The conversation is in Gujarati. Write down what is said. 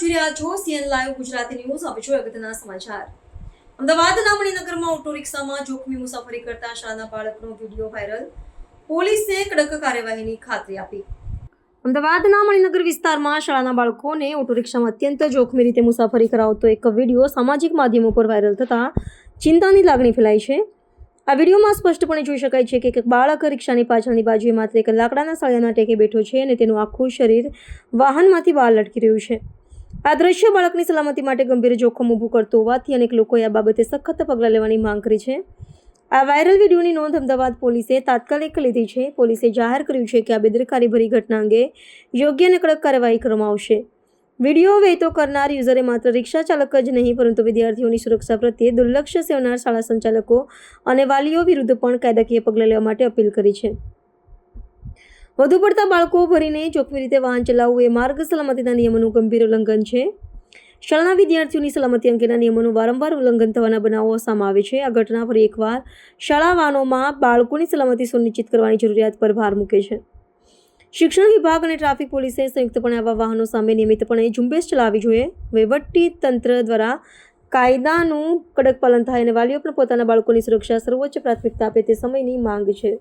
જોઈ રહ્યા છો સીએન લાઈવ ગુજરાતી ન્યૂઝ. હવે જોઈએ અગત્યના સમાચાર. અમદાવાદના મણિનગરમાં ઓટો રિક્ષામાં જોખમી મુસાફરી કરતા શાળાના બાળકનો વીડિયો વાયરલ. પોલીસે કડક કાર્યવાહીની ખાતરી આપી. અમદાવાદના મણિનગર વિસ્તારમાં શાળાના બાળકોને ઓટો રિક્ષામાં અત્યંત જોખમી રીતે મુસાફરી કરાવતો એક વીડિયો સામાજિક માધ્યમો પર વાયરલ થતાં ચિંતાની લાગણી ફેલાઈ છે. આ વિડીયોમાં સ્પષ્ટપણે જોઈ શકાય છે કે એક બાળક રિક્ષાની પાછળની બાજુએ માત્ર એક લાકડાના સળિયાના ટેકે બેઠો છે અને તેનું આખું શરીર વાહનમાંથી બહાર લટકી રહ્યું છે. આ દ્રશ્ય બાળકની સલામતી માટે ગંભીર જોખમ ઊભું કરતું હોવાથી અનેક લોકોએ આ બાબતે સખત પગલાં લેવાની માંગ કરી છે. આ વાયરલ વિડીયોની નોંધ અમદાવાદ પોલીસે તાત્કાલિક લીધી છે. પોલીસે જાહેર કર્યું છે કે આ બેદરકારીભરી ઘટના અંગે યોગ્ય અને કડક કાર્યવાહી કરવામાં આવશે. વીડિયો વહેતો કરનાર યુઝરે માત્ર રિક્ષા ચાલક જ નહીં, પરંતુ વિદ્યાર્થીઓની સુરક્ષા પ્રત્યે દુર્લક્ષ સેવનાર શાળા સંચાલકો અને વાલીઓ વિરુદ્ધ પણ કાયદાકીય પગલાં લેવા માટે અપીલ કરી છે. વધુ પડતા બાળકો ભરીને ચોખ્ખી રીતે વાહન ચલાવવું એ માર્ગ સલામતીના નિયમોનું ગંભીર ઉલ્લંઘન છે. શાળાના વિદ્યાર્થીઓની સલામતી અંગેના નિયમોનું વારંવાર ઉલ્લંઘન થવાના બનાવો સામે આવે છે. આ ઘટના ફરી એકવાર શાળા વાહનોમાં બાળકોની સલામતી સુનિશ્ચિત કરવાની જરૂરિયાત પર ભાર મૂકે છે. શિક્ષણ વિભાગ અને ટ્રાફિક પોલીસે સંયુક્તપણે આવા વાહનો સામે નિયમિતપણે ઝુંબેશ ચલાવવી જોઈએ. વહીવટી તંત્ર દ્વારા કાયદાનું કડક પાલન થાય અને વાલીઓ પણ પોતાના બાળકોની સુરક્ષા સર્વોચ્ચ પ્રાથમિકતા આપે તે સમયની માંગ છે.